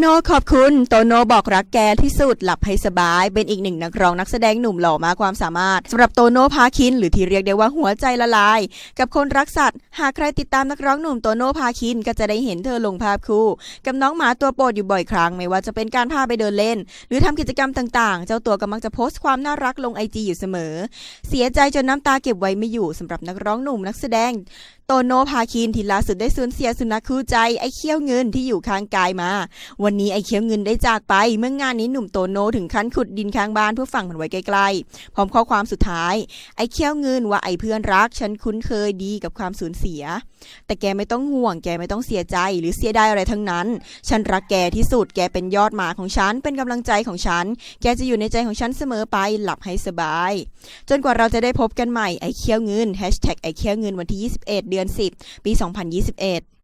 โน่ขอบคุณ โตโน่บอกรักแกที่สุดหลับให้สบาย เป็นอีกหนึ่งนักร้องนักแสดงหนุ่มหล่อมากความสามารถสำหรับโตโน่พาคิน หรือที่เรียกได้ว่าหัวใจละลาย กับคนรักสัตว์ หากใครติดตามนักร้องหนุ่มโตโน่พาคินก็จะได้เห็นเธอลงภาพคู่ กับน้องหมาตัวโปรดอยู่บ่อยครั้ง ไม่ว่าจะเป็นการพาไปเดินเล่น หรือทำกิจกรรมต่างๆ เจ้าตัวก็มักจะโพสต์ความน่ารักลงไอจีอยู่เสมอ เสียใจจนน้ำตาเก็บไว้ไม่อยู่สำหรับนักร้องหนุ่มนักแสดง โตโน่พาคินที่ล่าสุดได้สูญเสียสุนัขคู่ใจไอ้เขี้ยวเงินที่อยู่ข้างกายมา วันนี้ไอ้เขี้ยวเงินได้จากไป เมื่องานนี้หนุ่มโตโน่ถึงขั้นขุดดินข้างบ้านเพื่อฝังมันไว้ใกล้ๆพร้อมข้อความสุดท้าย ไอ้เขี้ยวเงินว่าไอ้เพื่อนรัก ฉันคุ้นเคยดีกับความสูญเสีย แต่แกไม่ต้องห่วง แกไม่ต้องเสียใจหรือเสียดายอะไรทั้งนั้น ฉันรักแกที่สุด แกเป็นยอดหมาของฉัน เป็นกำลังใจของฉัน แกจะอยู่ในใจของฉันเสมอไป หลับให้สบาย จนกว่าเราจะได้พบกันใหม่ ไอ้เขี้ยวเงิน ไอ้เขี้ยวเงินวันที่ 21เอ็ดดือน 10 ปี 2021